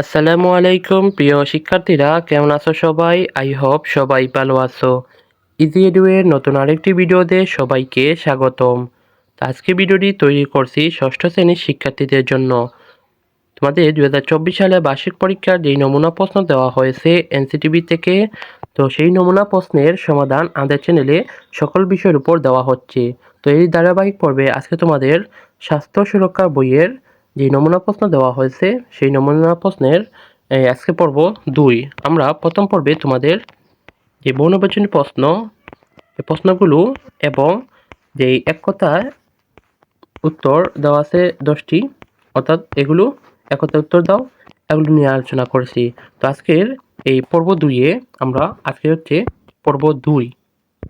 আসসালামু আলাইকুম, প্রিয় শিক্ষার্থীরা, কেমন আছো সবাই? আই হোপ সবাই ভালো আছো। ইজি এডুয়ের নতুন আরেকটি ভিডিওতে সবাইকে স্বাগতম। আজকে ভিডিওটি তৈরি করছি ষষ্ঠ শ্রেণির শিক্ষার্থীদের জন্য। তোমাদের দু হাজার চব্বিশ সালে বার্ষিক পরীক্ষার যেই নমুনা প্রশ্ন দেওয়া হয়েছে এনসিটিভি থেকে, তো সেই নমুনা প্রশ্নের সমাধান আমাদের চ্যানেলে সকল বিষয়ের উপর দেওয়া হচ্ছে। তো এই ধারাবাহিক পর্বে আজকে তোমাদের স্বাস্থ্য সুরক্ষা বইয়ের যে নমুনা প্রশ্ন দেওয়া হয়েছে, সেই নমুনা প্রশ্নের আজকে পর্ব দুই। আমরা প্রথম পর্বে তোমাদের যে বহুনির্বাচনী প্রশ্ন প্রশ্নগুলো এবং যে এক কথায় উত্তর দেওয়া আছে দশটি, অর্থাৎ এগুলো এক কথায় উত্তর দাও, এগুলো নিয়ে আলোচনা করেছি। তো আজকের এই পর্ব দুইয়ে আমরা, আজকে হচ্ছে পর্ব দুই।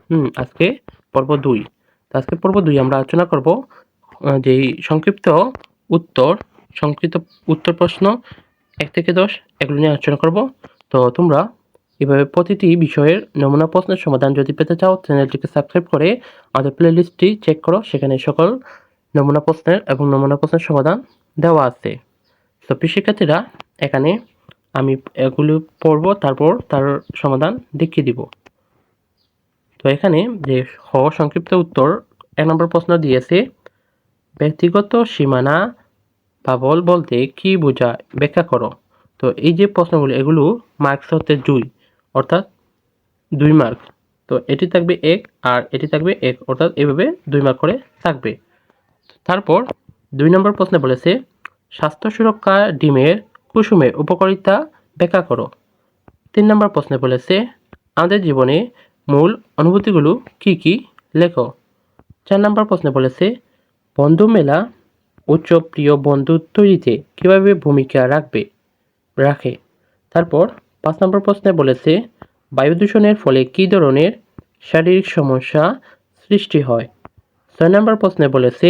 হুম, আজকে পর্ব দুই। তো আজকে পর্ব দুই আমরা আলোচনা করব যেই সংক্ষিপ্ত উত্তর সংক্ষিপ্ত উত্তর প্রশ্ন এক থেকে দশ, এগুলো নিয়ে আলোচনা করব। তো তোমরা এভাবে প্রতিটি বিষয়ের নমুনা প্রশ্নের সমাধান যদি পেতে চাও, চ্যানেলটিকে সাবস্ক্রাইব করে আমাদের প্লেলিস্টটি চেক করো। সেখানে সকল নমুনা প্রশ্নের এবং নমুনা প্রশ্নের সমাধান দেওয়া আছে। তো শিক্ষার্থীরা এখানে আমি এগুলো পড়ব, তারপর তার সমাধান দেখিয়ে দিব। তো এখানে যে হ সংক্ষিপ্ত উত্তর এক নম্বর প্রশ্ন দিয়েছে ব্যক্তিগত সীমানা পাবল বলতে কি বোঝায় ব্যাখ্যা করো। তো এই যে প্রশ্নগুলো, এগুলো মার্কস হচ্ছে দুই, অর্থাৎ দুই মার্ক। তো এটি থাকবে এক আর এটি থাকবে এক, অর্থাৎ এভাবে দুই মার্ক করে থাকবে। তারপর দুই নম্বর প্রশ্নে বলেছে, স্বাস্থ্য সুরক্ষা ডিমের কুসুমের উপকারিতা ব্যাখ্যা করো। তিন নম্বর প্রশ্নে বলেছে, আমাদের জীবনে মূল অনুভূতিগুলো কি কি? লেখো। চার নম্বর প্রশ্নে বলেছে বন্ধু মেলা উচ্চ প্রিয় বন্ধু তৈরিতে কীভাবে ভূমিকা রাখবে? রাখে। তারপর পাঁচ নম্বর প্রশ্নে বলেছে, বায়ু দূষণের ফলে কী ধরনের শারীরিক সমস্যা সৃষ্টি হয়? ছয় নম্বর প্রশ্নে বলেছে,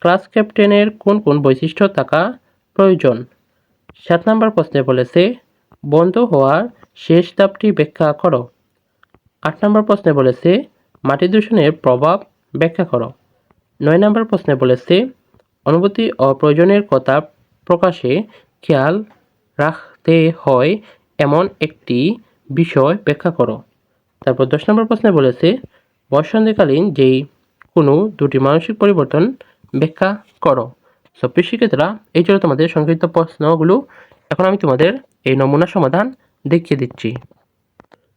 ক্লাস ক্যাপ্টেনের কোন কোন বৈশিষ্ট্য থাকা প্রয়োজন? সাত নম্বর প্রশ্নে বলেছে, বন্ধ হওয়ার শেষ ধাপটি ব্যাখ্যা করো। আট নম্বর প্রশ্নে বলেছে, মাটি দূষণের প্রভাব ব্যাখ্যা করো। নয় নম্বর প্রশ্নে বলেছে, অনুভূতি ও প্রয়োজনের কথা প্রকাশে খেয়াল রাখতে হয় এমন একটি বিষয় ব্যাখ্যা করো। তারপর দশ নম্বর প্রশ্নে বলেছে বসন্তকালীন যেই কোনো দুটি মানসিক পরিবর্তন ব্যাখ্যা করো। সো প্রিয় শিক্ষার্থীরা এই ছিল তোমাদের সংক্ষিপ্ত প্রশ্নগুলো। এখন আমি তোমাদের এই নমুনা সমাধান দেখিয়ে দিচ্ছি।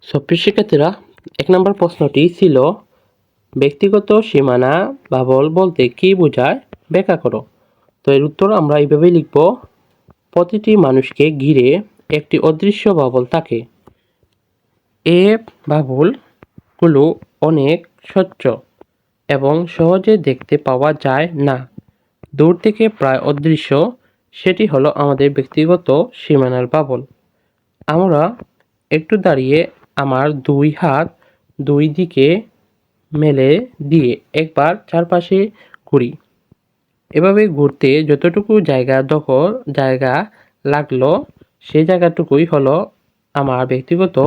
সো প্রিয় শিক্ষার্থীরা এক নম্বর প্রশ্নটি ছিল ব্যক্তিগত সীমানা বাবল বলতে কি বোঝায়, ব্যাখ্যা করো। তো এর উত্তর আমরা এইভাবেই লিখব। প্রতিটি মানুষকে ঘিরে একটি অদৃশ্য বাবল থাকে। এ বাবলগুলো অনেক স্বচ্ছ এবং সহজে দেখতে পাওয়া যায় না। দূর থেকে প্রায় অদৃশ্য, সেটি হলো আমাদের ব্যক্তিগত সীমানার বাবল। আমরা একটু দাঁড়িয়ে আমার দুই হাত দুই দিকে মেলে দিয়ে একবার চারপাশে ঘুরি। এভাবে ঘুরতে যতটুকু জায়গা দখল, জায়গা লাগল সেই জায়গাটুকুই হলো আমার ব্যক্তিগত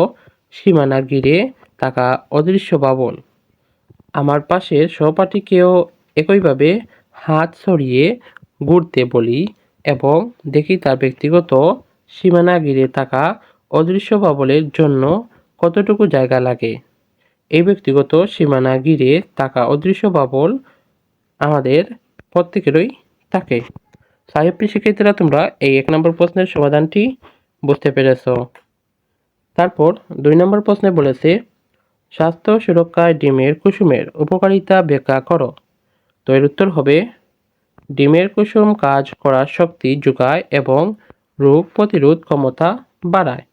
সীমানা ঘিরে থাকা অদৃশ্য বাবল। আমার পাশের সহপাঠীকেও একইভাবে হাত ছড়িয়ে ঘুরতে বলি এবং দেখি তার ব্যক্তিগত সীমানা ঘিরে থাকা অদৃশ্য বাবলের জন্য কতটুকু জায়গা লাগে। এই ব্যক্তিগত সীমানা ঘিরে থাকা অদৃশ্য বাবল আমাদের প্রত্যেকেরই থাকে। সাহেবপ্রিয় শিক্ষার্থীরা তোমরা এই এক নম্বর প্রশ্নের সমাধানটি বুঝতে পেরেছ। তারপর দুই নম্বর প্রশ্নে বলেছে, স্বাস্থ্য সুরক্ষায় ডিমের কুসুমের উপকারিতা ব্যাখ্যা করো। তো এর উত্তর হবে, ডিমের কুসুম কাজ করার শক্তি যোগায় এবং রোগ প্রতিরোধ ক্ষমতা বাড়ায়।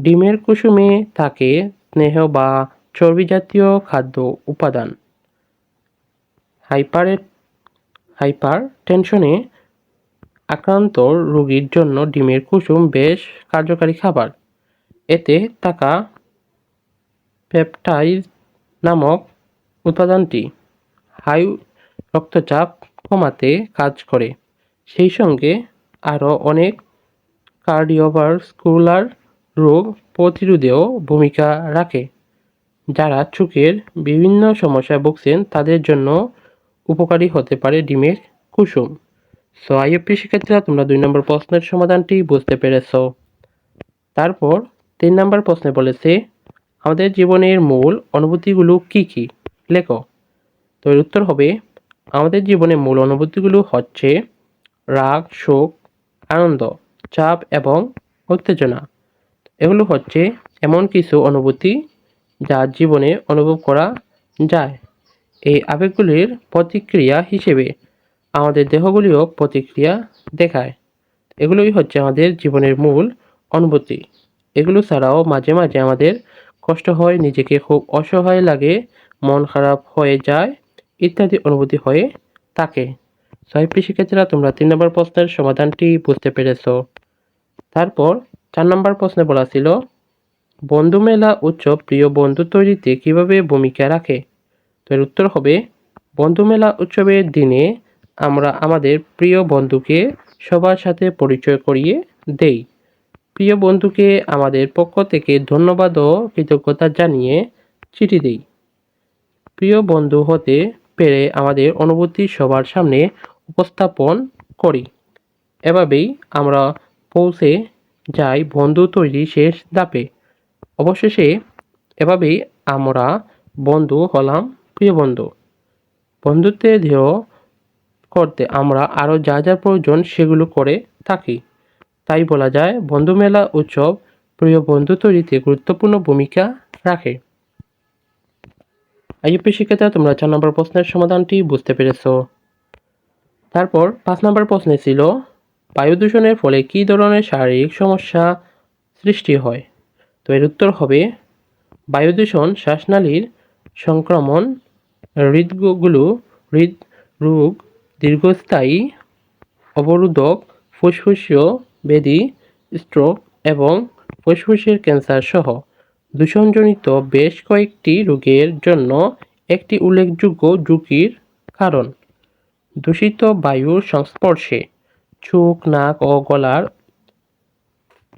ডিমের কুসুমে থাকে স্নেহ বা চর্বি জাতীয় খাদ্য উপাদান। হাইপারে হাইপার টেনশনে আক্রান্ত রোগীর জন্য ডিমের কুসুম বেশ কার্যকারী খাবার। এতে থাকা পেপটাইড নামক উপাদানটি হাই রক্তচাপ কমাতে কাজ করে। সেই সঙ্গে আরও অনেক কার্ডিওভাস্কুলার রোগ প্রতিরোধেও ভূমিকা রাখে। যারা চোখের বিভিন্ন সমস্যায় ভুগছেন, তাদের জন্য উপকারী হতে পারে ডিমের কুসুম। সো আইএফপি শিক্ষার্থীরা তোমরা দুই নম্বর প্রশ্নের সমাধানটি বুঝতে পেরেছ। তারপর তিন নম্বর প্রশ্নে বলেছে, আমাদের জীবনের মূল অনুভূতিগুলো কি কি? লেখো। তো, এর উত্তর হবে, আমাদের জীবনে মূল অনুভূতিগুলো হচ্ছে রাগ, শোক, আনন্দ, চাপ এবং উত্তেজনা। এগুলো হচ্ছে এমন কিছু অনুভূতি যা জীবনে অনুভব করা যায়। এই আবেগগুলির প্রতিক্রিয়া হিসেবে আমাদের দেহগুলিও প্রতিক্রিয়া দেখায়। এগুলোই হচ্ছে আমাদের জীবনের মূল অনুভূতি। এগুলো ছাড়াও মাঝে মাঝে আমাদের কষ্ট হয়, নিজেকে খুব অসহায় লাগে, মন খারাপ হয়ে যায় ইত্যাদি অনুভূতি হয়ে থাকে। সাহিত্যি শিক্ষার্থীরা তোমরা তিন নম্বর প্রশ্নের সমাধানটি বুঝতে পেরেছ। তারপর চার নম্বর প্রশ্নে বলা ছিল বন্ধু মেলা উৎসব প্রিয় বন্ধু তৈরিতে কীভাবে ভূমিকা রাখে? তো এর উত্তর হবে বন্ধু মেলা উৎসবের দিনে আমরা আমাদের প্রিয় বন্ধুকে সবার সাথে পরিচয় করিয়ে দেই। প্রিয় বন্ধুকে আমাদের পক্ষ থেকে ধন্যবাদ ও কৃতজ্ঞতা জানিয়ে চিঠি দিই। প্রিয় বন্ধু হতে পেরে আমাদের অনুভূতি সবার সামনে উপস্থাপন করি। এভাবেই আমরা পৌঁছে যাই বন্ধু তৈরি শেষ ধাপে। অবশেষে এভাবেই আমরা বন্ধু হলাম প্রিয় বন্ধু। বন্ধুত্বের দৃঢ় করতে আমরা আরও যা যা প্রয়োজন সেগুলো করে থাকি। তাই বলা যায়, বন্ধু মেলা উৎসব প্রিয় বন্ধু তৈরিতে গুরুত্বপূর্ণ ভূমিকা রাখে। আইএপি শিক্ষার্থীরা তোমরা চার নম্বর প্রশ্নের সমাধানটি বুঝতে পেরেছ। তারপর পাঁচ নম্বর প্রশ্নে ছিল, বায়ু দূষণের ফলে কী ধরনের শারীরিক সমস্যা সৃষ্টি হয়? তো এর উত্তর হবে বায়ু দূষণ শ্বাসনালীর সংক্রমণ হৃদগুলো হৃদরোগ, দীর্ঘস্থায়ী, অবরোধক, ফুসফুসীয় ব্যাধি স্ট্রোক এবং ফুসফুসের ক্যান্সার সহ। দূষণজনিত বেশ কয়েকটি রোগের জন্য একটি উল্লেখযোগ্য ঝুঁকির কারণ। দূষিত বায়ুর সংস্পর্শে চোখ, নাক ও গলার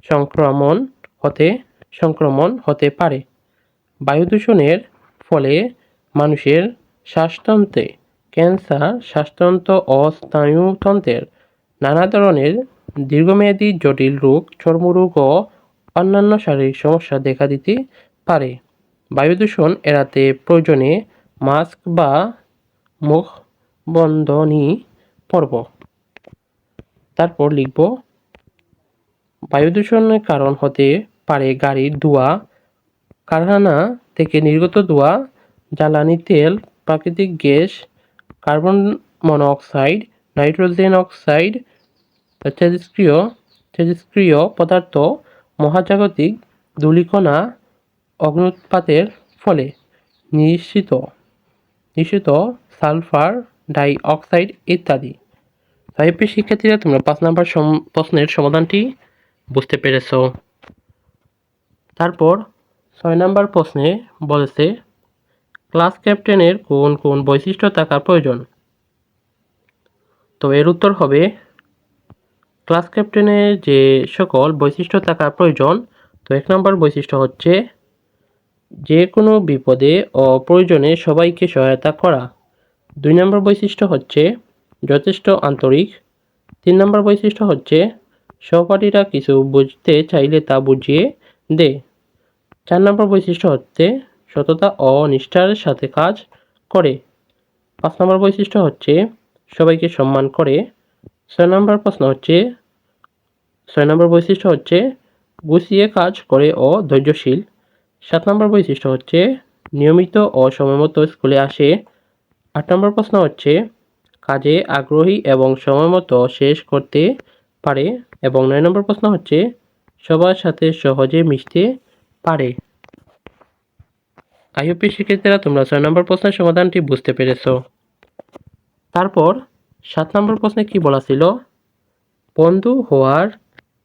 সংক্রমণ হতে সংক্রমণ হতে পারে। বায়ু দূষণের ফলে মানুষের শ্বাসতন্ত্রে ক্যান্সার, শ্বাসতন্ত্র ও স্নায়ুতন্ত্রের নানা ধরনের দীর্ঘমেয়াদী জটিল রোগ চর্মরোগ ও অন্যান্য শারীরিক সমস্যা দেখা দিতে পারে। বায়ু দূষণ এড়াতে প্রয়োজনে মাস্ক বা মুখ বন্ধনী পর্ব। তারপর লিখব, বায়ু দূষণের কারণ হতে পারে গাড়ির ধোঁয়া, কারখানা থেকে নির্গত ধোঁয়া, জ্বালানি তেল, প্রাকৃতিক gas, carbon monoxide nitrogen oxide, তেজস্ক্রিয় তেজস্ক্রিয় পদার্থ, মহাজাগতিক ধূলিকণা, অগ্নুৎপাতের ফলে নিশ্চিত নিশ্চিত সালফার ডাই অক্সাইড ইত্যাদি সাহিত্যের শিক্ষার্থীরা, তোমরা পাঁচ নম্বর প্রশ্নের সমাধানটি বুঝতে পেরেছ। তারপর ছয় নম্বর প্রশ্নে বলেছে, ক্লাস ক্যাপ্টেনের কোন কোন বৈশিষ্ট্য থাকার প্রয়োজন? তো এর উত্তর হবে, ক্লাস ক্যাপ্টেনের যে সকল বৈশিষ্ট্য থাকা প্রয়োজন, তো এক নম্বর বৈশিষ্ট্য হচ্ছে যে কোনো বিপদে ও প্রয়োজনে সবাইকে সহায়তা করা। দুই নম্বর বৈশিষ্ট্য হচ্ছে যথেষ্ট আন্তরিক। তিন নম্বর বৈশিষ্ট্য হচ্ছে সহপাঠীরা কিছু বুঝতে চাইলে তা বুঝিয়ে দে চার নম্বর বৈশিষ্ট্য হচ্ছে সততা ও নিষ্ঠার সাথে কাজ করে। পাঁচ নম্বর বৈশিষ্ট্য হচ্ছে সবাইকে সম্মান করে। ছয় নম্বর প্রশ্ন হচ্ছে, ছয় নম্বর বৈশিষ্ট্য হচ্ছে গুছিয়ে কাজ করে ও ধৈর্যশীল। সাত নম্বর বৈশিষ্ট্য হচ্ছে নিয়মিত ও সময়মতো স্কুলে আসে। আট নম্বর প্রশ্ন হচ্ছে কাজে আগ্রহী এবং সময়মতো শেষ করতে পারে। এবং নয় নম্বর প্রশ্ন হচ্ছে সবার সাথে সহজে মিশতে পারে। আইওপি শিক্ষার্থীরা, তোমরা ছয় নম্বর প্রশ্নের সমাধানটি বুঝতে পেরেছ। তারপর, সাত নম্বর প্রশ্নে কি বলা ছিল? বন্ধু হওয়ার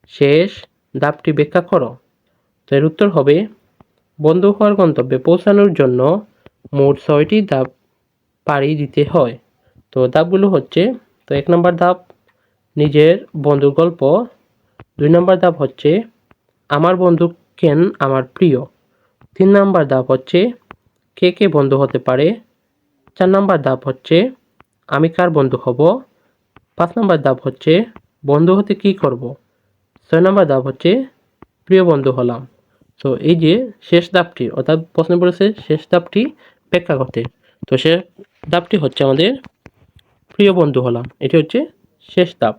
শেষ ধাপটি ব্যাখ্যা করো। তো এর উত্তর হবে, বন্ধু হওয়ার গন্তব্যে পৌঁছানোর জন্য মোট ছয়টি ধাপ পাড়ি দিতে হয়। তো ধাপগুলো হচ্ছে, তো এক নম্বর ধাপ নিজের বন্ধুর গল্প, দুই নম্বর ধাপ হচ্ছে, আমার বন্ধু কেন আমার প্রিয়। তিন নাম্বার ধাপ হচ্ছে, কে কে বন্ধু হতে পারে? চার নাম্বার ধাপ হচ্ছে, আমি কার বন্ধু হব? পাঁচ নাম্বার ধাপ হচ্ছে, বন্ধু হতে কি করব? ছয় নম্বর ধাপ হচ্ছে, প্রিয় বন্ধু হলাম। তো এই যে শেষ ধাপটি, অর্থাৎ প্রশ্ন বলেছে শেষ ধাপটি ব্যাখ্যা করতে। তো শেষ ধাপটি হচ্ছে আমাদের, প্রিয় বন্ধু হলাম। এটি হচ্ছে শেষ ধাপ।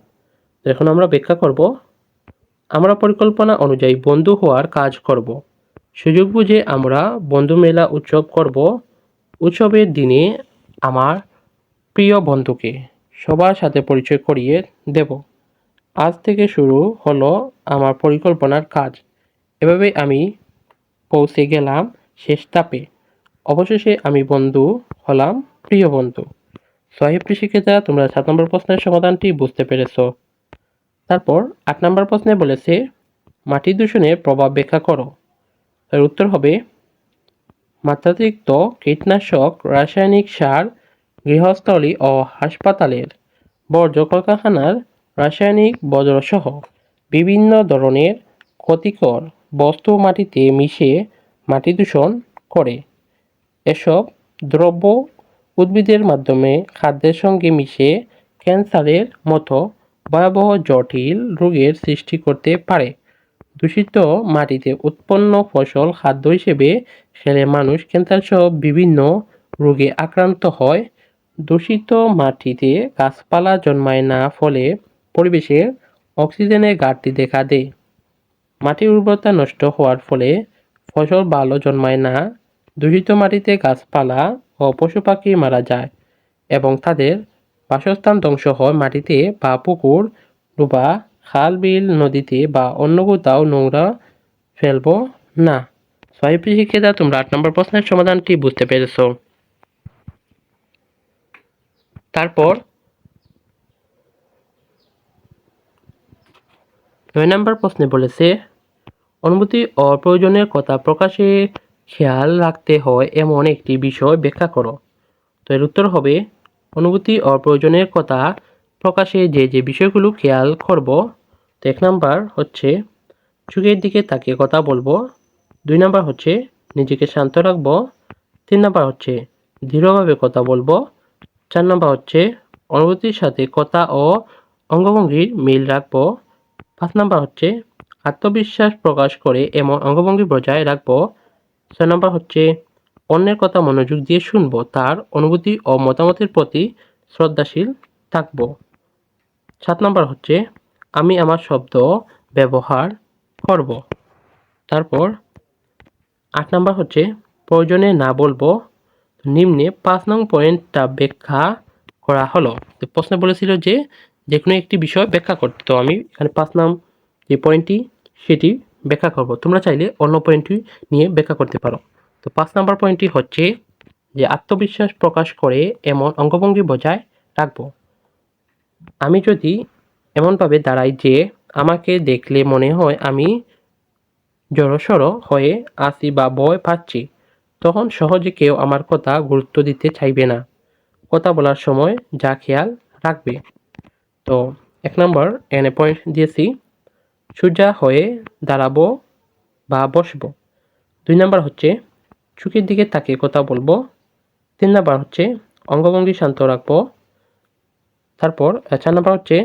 এখন আমরা ব্যাখ্যা করব আমরা পরিকল্পনা অনুযায়ী বন্ধু হওয়ার কাজ করব। সুযোগ বুঝে আমরা বন্ধু মেলা উৎসব করব। উৎসবের দিনে আমার প্রিয় বন্ধুকে সবার সাথে পরিচয় করিয়ে দেব। আজ থেকে শুরু হলো আমার পরিকল্পনার কাজ। এভাবে আমি পৌঁছে গেলাম শেষ তাপে অবশেষে আমি বন্ধু হলাম প্রিয় বন্ধু। সাহেব শিক্ষিতা তোমরা সাত নম্বর প্রশ্নের সমাধানটি বুঝতে পেরেছ। তারপর আট নম্বর প্রশ্নে বলেছে মাটি দূষণের প্রভাব ব্যাখ্যা করো। এর উত্তর হবে, মাত্রাতিরিক্ত কীটনাশক, রাসায়নিক সার, গৃহস্থলী ও হাসপাতালের বর্জ্য কলকারখানার রাসায়নিক বজ্রসহ বিভিন্ন ধরনের ক্ষতিকর বস্তু মাটিতে মিশে মাটি দূষণ করে। এসব দ্রব্য উদ্ভিদের মাধ্যমে খাদ্যের সঙ্গে মিশে ক্যান্সারের মতো ভয়াবহ জটিল রোগের সৃষ্টি করতে পারে। দূষিত মাটিতে উৎপন্ন ফসল খাদ্য হিসেবে খেলে মানুষ ক্যান্সার সহ বিভিন্ন রোগে আক্রান্ত হয়। দূষিত মাটিতে গাছপালা জন্মায় না, ফলে পরিবেশে অক্সিজেনের ঘাটতি দেখা দেয়। মাটির উর্বরতা নষ্ট হওয়ার ফলে ফসল ভালো জন্মায় না। দূষিত মাটিতে গাছপালা ও পশু পাখি মারা যায় এবং তাদের বাসস্থান ধ্বংস হয় মাটিতে বা পুকুর, ডোবা, খাল, বিল, নদীতে বা অন্য কোথাও নোংরা ফেলব না। ছয় শিক্ষিতা তোমরা আট নম্বর প্রশ্নের সমাধানটি বুঝতে পেরেছ। তারপর নয় নম্বর প্রশ্নে বলেছে, অনুভূতি ও প্রয়োজনের কথা প্রকাশে খেয়াল রাখতে হয় এমন একটি বিষয় ব্যাখ্যা করো। তো এর উত্তর হবে অনুভূতি ও প্রয়োজনের কথা প্রকাশে যে যে বিষয়গুলো খেয়াল করব। তো এক নাম্বার হচ্ছে চোখের দিকে তাকিয়ে কথা বলব। দুই নাম্বার হচ্ছে, নিজেকে শান্ত রাখব। তিন নাম্বার হচ্ছে, দৃঢ়ভাবে কথা বলব। চার নাম্বার হচ্ছে, অনুভূতির সাথে কথা ও অঙ্গভঙ্গির মিল রাখব। পাঁচ নাম্বার হচ্ছে, আত্মবিশ্বাস প্রকাশ করে এমন অঙ্গভঙ্গি বজায় রাখব। ছয় নাম্বার হচ্ছে অন্যের কথা মনোযোগ দিয়ে শুনব, তার অনুভূতি ও মতামতের প্রতি শ্রদ্ধাশীল থাকব। সাত নম্বর হচ্ছে, আমি আমার শব্দ ব্যবহার করব। তারপর আট নম্বর হচ্ছে, প্রয়োজনে না বলব, নিম্নে পাঁচ নং পয়েন্টটা ব্যাখ্যা করা হলো। তো প্রশ্ন বলেছিল যে যে কোনো একটি বিষয় ব্যাখ্যা করতে, তো আমি এখানে পাঁচ নাম যে পয়েন্টটি, সেটি ব্যাখ্যা করব। তোমরা চাইলে অন্য পয়েন্টটি নিয়ে ব্যাখ্যা করতে পারো। তো পাঁচ নাম্বার পয়েন্টটি হচ্ছে যে আত্মবিশ্বাস প্রকাশ করে এমন অঙ্গভঙ্গি বজায় রাখব। আমি যদি এমনভাবে দাঁড়াই যে আমাকে দেখলে মনে হয় আমি জড়সড় হয়ে আসি বা ভয় পাচ্ছি, তখন সহজে কেউ আমার কথা গুরুত্ব দিতে চাইবে না। কথা বলার সময় যা খেয়াল রাখবে। তো এক নম্বর এনে পয়েন্ট দিয়েছি, সোজা হয়ে দাঁড়াবো বা বসবো। দুই নম্বর হচ্ছে চোখের দিকে তাকিয়ে কথা বলব। তিন নাম্বার হচ্ছে, অঙ্গভঙ্গি শান্ত রাখব। তারপর চার নাম্বার হচ্ছে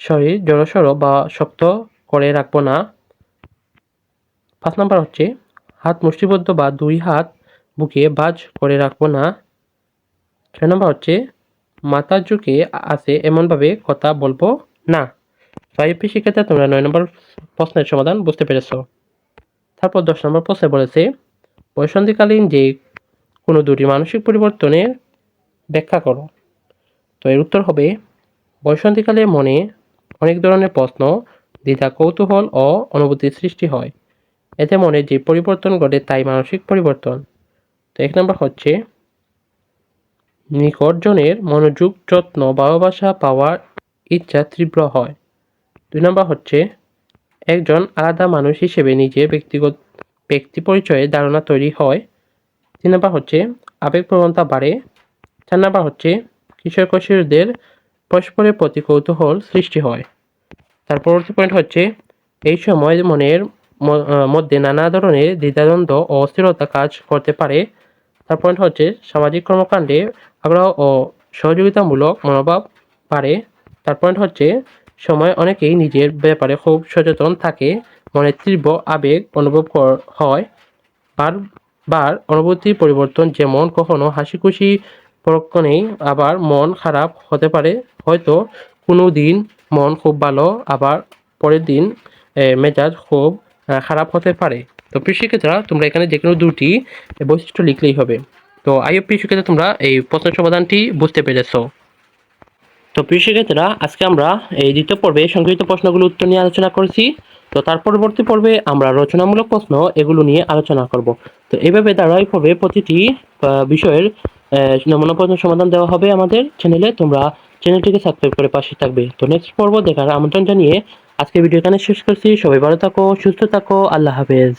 শরীর জড়সড় বা শক্ত করে রাখব না। পাঁচ নাম্বার হচ্ছে, হাত মুষ্টিবদ্ধ বা দুই হাত বুকে বাজ করে রাখব না। ছয় নম্বর হচ্ছে মাথা ঝুঁকে আছে এমনভাবে কথা বলব না। ফাইভপি শিক্ষার্থী তোমরা নয় নম্বর প্রশ্নের সমাধান বুঝতে পেরেছ। তারপর দশ নম্বর প্রশ্নে বলেছে বয়সন্ধিকালীন যে কোনো দুটি মানসিক পরিবর্তনের ব্যাখ্যা করো। তো এর উত্তর হবে বয়সন্ধিকালে মনে অনেক ধরনের প্রশ্ন, দ্বিধা, কৌতূহল ও অনুভূতির সৃষ্টি হয়। এতে মনে যে পরিবর্তন ঘটে তাই মানসিক পরিবর্তন। তো এক নম্বর হচ্ছে, নিকটজনের মনোযোগ, যত্ন, ভালোবাসা পাওয়ার ইচ্ছা তীব্র হয়। দুই নম্বর হচ্ছে, একজন আলাদা মানুষ হিসেবে নিজে ব্যক্তিগত ব্যক্তি পরিচয়ে ধারণা তৈরি হয়। তিন নম্বর হচ্ছে আবেগপ্রবণতা বাড়ে। চার নম্বর হচ্ছে কিশোর কৈশোরদের পরস্পরের প্রতি কৌতূহল সৃষ্টি হয়। তার পরবর্তী পয়েন্ট হচ্ছে, এই সময় মনের মধ্যে নানা ধরনের দ্বিধাদ্বন্দ্ব ও অস্থিরতা কাজ করতে পারে। তার পয়েন্ট হচ্ছে, সামাজিক কর্মকাণ্ডে আগ্রহ ও সহযোগিতামূলক মনোভাব বাড়ে। তার পয়েন্ট হচ্ছে, সময় অনেকেই নিজের ব্যাপারে খুব সচেতন থাকে। মনে তীব্র আবেগ অনুভব হয়। বারবার অনুভূতির পরিবর্তন যেমন কখনো হাসি খুশি পরক্ষণেই আবার মন খারাপ হতে পারে। হয়তো কোনো দিন মন খুব ভালো, আবার পরের দিন মেজাজ খুব খারাপ হতে পারে। তো প্রিয় তোমরা এখানে যে কোনো দুটি বৈশিষ্ট্য লিখলেই হবে। তো আইও প্রিয় শিক্ষার্থী তোমরা এই প্রশ্ন সমাধানটি বুঝতে পেরেছ। তো প্রিয় শিক্ষার্থীরা, আজকে আমরা এই দ্বিতীয় পর্বে সংগৃহীত প্রশ্নগুলো উত্তর নিয়ে আলোচনা করেছি। তো তার পরবর্তী পর্বে আমরা রচনামূলক প্রশ্ন এগুলো নিয়ে আলোচনা করব। তো এইভাবে ধারাবাহিক পর্বে প্রতিটি বিষয়ের নমুনা প্রশ্ন সমাধান দেওয়া হবে আমাদের চ্যানেলে। তোমরা চ্যানেলটিকে সাবস্ক্রাইব করে পাশে থাকবে। তো নেক্সট পর্ব দেখার আমন্ত্রণ জানিয়ে আজকে ভিডিও এখানে শেষ করছি। সবাই ভালো থাকো, সুস্থ থাকো, আল্লাহ হাফেজ।